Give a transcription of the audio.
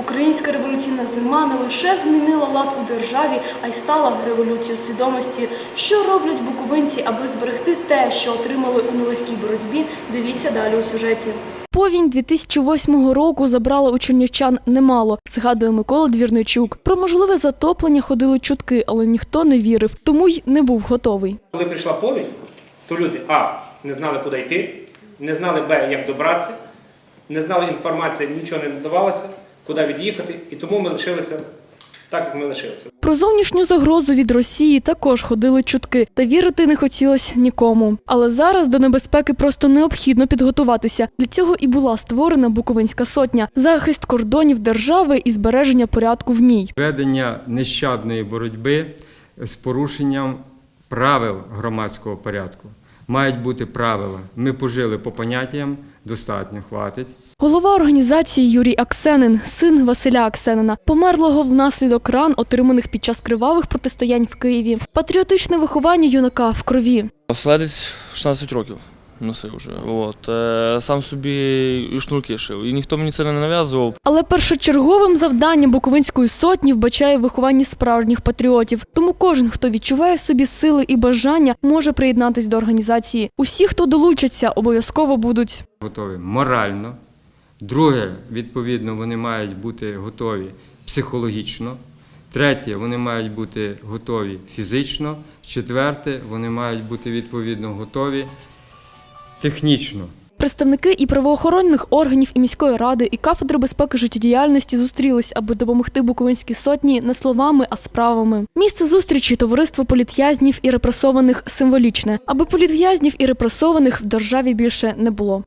Українська революційна зима не лише змінила лад у державі, а й стала революцією свідомості. Що роблять буковинці, аби зберегти те, що отримали у нелегкій боротьбі? Дивіться далі у сюжеті. Повінь 2008 року забрала у чернівчан немало, згадує Микола Двірничук. Про можливе затоплення ходили чутки, але ніхто не вірив, тому й не був готовий. Коли прийшла повінь, то люди А. не знали, куди йти, не знали Б, як добратися, не знали інформації, нічого не надавалося, куди від'їхати, і тому ми лишилися так, як ми лишилися. Про зовнішню загрозу від Росії також ходили чутки, та вірити не хотілося нікому. Але зараз до небезпеки просто необхідно підготуватися. Для цього і була створена Буковинська сотня захист кордонів держави і збереження порядку в ній. Ведення нещадної боротьби з порушенням правил громадського порядку. Мають бути правила. Ми пожили по поняттям, достатньо хватить. Голова організації Юрій Аксенин, син Василя Аксенина, померлого внаслідок ран, отриманих під час кривавих протистоянь в Києві. Патріотичне виховання юнака в крові. Оследець 16 років носив вже. От. Е, Сам собі і шнурки шив. І ніхто мені це не нав'язував. Але першочерговим завданням Буковинської сотні вбачає виховання справжніх патріотів. Тому кожен, хто відчуває в собі сили і бажання, може приєднатись до організації. Усі, хто долучаться, обов'язково будуть. Готові морально. Друге, відповідно, вони мають бути готові психологічно. Третє, вони мають бути готові фізично. Четверте, вони мають бути відповідно готові технічно. Представники і правоохоронних органів, і міської ради, і кафедри безпеки життєдіяльності зустрілись, аби допомогти Буковинській сотні не словами, а справами. Місце зустрічі товариство політв'язнів і репресованих символічне, аби політв'язнів і репресованих в державі більше не було.